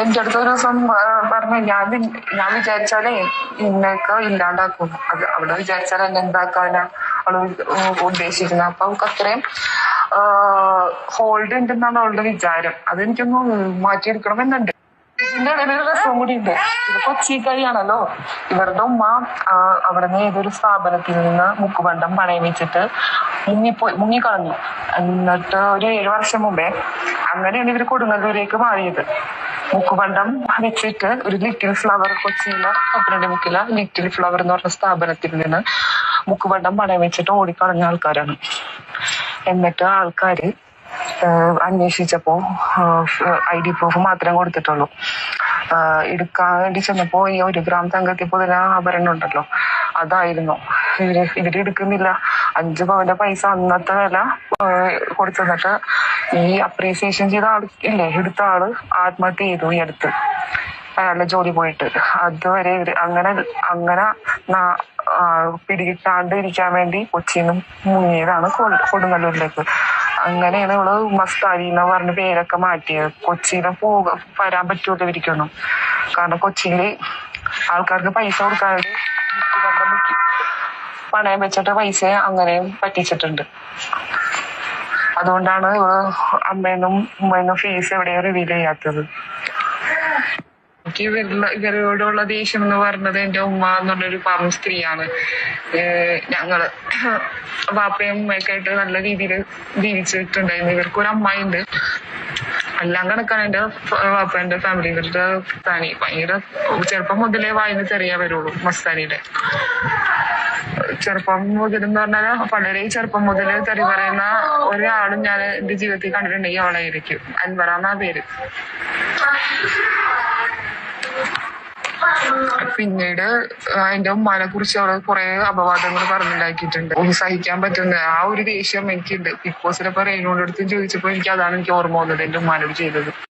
എന്റെ അടുത്ത് ഒരു ദിവസം പറഞ്ഞു ഞാൻ ഞാൻ വിചാരിച്ചാലേ ഇന്നൊക്കെ ഇല്ലാണ്ടാക്കും. അത് അവിടെ വിചാരിച്ചാൽ എന്നെ എന്താക്കാനാ അവൾ ഉദ്ദേശിക്കുന്നത് അപ്പൊ അവൾക്ക് അത്രയും ഹോൾഡ് ഉണ്ടെന്നാണ് അവളുടെ വിചാരം. അതെനിക്കൊന്ന് മാറ്റിയെടുക്കണമെന്നുണ്ട്. ഇതിന്റെ രസം കൂടി ഉണ്ട് ഇത് കൊച്ചി കഴിയാണല്ലോ ഇവരുടെ ഉമ്മ അവിടെ അവിടുന്ന് ഏതൊരു സ്ഥാപനത്തിൽ നിന്ന് മുക്കുബണ്ടം പണയം വെച്ചിട്ട് മുങ്ങിപ്പോയി മുങ്ങിക്കളഞ്ഞു. എന്നിട്ട് ഒരു ഏഴു വർഷം മുമ്പേ അങ്ങനെയാണ് ഇവർ കൊടുങ്ങല്ലൂരേക്ക് മാറിയത്. മുക്കുബണ്ടം വെച്ചിട്ട് ഒരു ലിറ്റിൽ ഫ്ലവർ കൊച്ചിയിലെ പന്ത്രണ്ട് മുക്കില ലിറ്റിൽ ഫ്ലവർ എന്ന് പറഞ്ഞ സ്ഥാപനത്തിൽ നിന്ന് മുക്കുപണ്ടം പണയം വെച്ചിട്ട് ഓടിക്കളഞ്ഞ ആൾക്കാരാണ്. എന്നിട്ട് ആൾക്കാര് അന്വേഷിച്ചപ്പോ ഐ ഡി പ്രൂഫ് മാത്രം കൊടുത്തിട്ടുള്ളൂ. എടുക്കാൻ വേണ്ടി ചെന്നപ്പോ ഈ ഒരു ഗ്രാം തങ്കത്തിൽ പുതിന ആഭരണം ഉണ്ടല്ലോ അതായിരുന്നു. ഇവർ ഇവർ എടുക്കുന്നില്ല. അഞ്ചു പവന്റെ പൈസ അന്നത്തെ വില ആഹ് കൊടുത്തു. തന്നിട്ട് ഈ അപ്രീസിയേഷൻ ചെയ്ത ആൾ ഇല്ലേ എടുത്ത ആൾ ആത്മഹത്യ ചെയ്തു ഈ അടുത്ത്. അയാളുടെ ജോലി പോയിട്ട്. അതുവരെ അങ്ങനെ അങ്ങനെ പിടികിട്ടാണ്ട് ഇരിക്കാൻ വേണ്ടി കൊച്ചിയിൽ മുങ്ങിയതാണ് കൊടുങ്ങല്ലൂരിലേക്ക്. അങ്ങനെയാണ് ഇവൾ മസ്താരി എന്ന് പറഞ്ഞ പേരൊക്കെ മാറ്റിയത്. കൊച്ചിനെ പോക വരാൻ പറ്റുമല്ലോ ഇവരിക്കൊന്നും. കാരണം കൊച്ചിയിൽ ആൾക്കാർക്ക് പൈസ കൊടുക്കാതെ പണയം വെച്ചിട്ട് പൈസ അങ്ങനെയും പറ്റിച്ചിട്ടുണ്ട്. അതുകൊണ്ടാണ് അമ്മേനും ഉമ്മേനും ഫീസ് എവിടെയും റിവീൽ ചെയ്യാത്തത്. എനിക്ക് ഇവരോടുള്ള ദേഷ്യം എന്ന് പറഞ്ഞത് എന്റെ ഉമ്മ എന്നുള്ളൊരു പാവം സ്ത്രീയാണ്. ഞങ്ങൾ വാപ്പയും ഉമ്മയൊക്കെ ആയിട്ട് നല്ല രീതിയിൽ ജീവിച്ചിട്ടുണ്ടായിരുന്നു. ഇവർക്ക് ഒരു അമ്മായിണ്ട്. എല്ലാം കണക്കാണ് എന്റെ വാപ്പന്റെ ഫാമിലി ഇവരുടെ തനി ഭയങ്കര ചെറുപ്പം മുതലേ വായന ചെറിയ വരുള്ളൂ മസ്താനിയുടെ. ചെറുപ്പം മുതൽ എന്ന് പറഞ്ഞാൽ വളരെ ചെറുപ്പം മുതൽ തെറി പറയുന്ന ഒരാളും ഞാൻ എന്റെ ജീവിതത്തിൽ കണ്ടിട്ടുണ്ടെങ്കിൽ അവളായിരിക്കും അൻവറാന്ന പേര്. പിന്നീട് എന്റെ ഉമ്മാനെ കുറിച്ച് അവൾ കുറെ അപവാദങ്ങൾ പറഞ്ഞുണ്ടാക്കിയിട്ടുണ്ട്. ഒന്ന് സഹിക്കാൻ പറ്റുന്ന ആ ഒരു ദേഷ്യം എനിക്കുണ്ട്. ബിഗ് ബോസിലിപ്പോ റെയിനോട് ചോദിച്ചപ്പോ എനിക്ക് അതാണ് എനിക്ക് ഓർമ്മ വന്നത് എന്റെ ഉമ്മാനോട് ചെയ്തത്.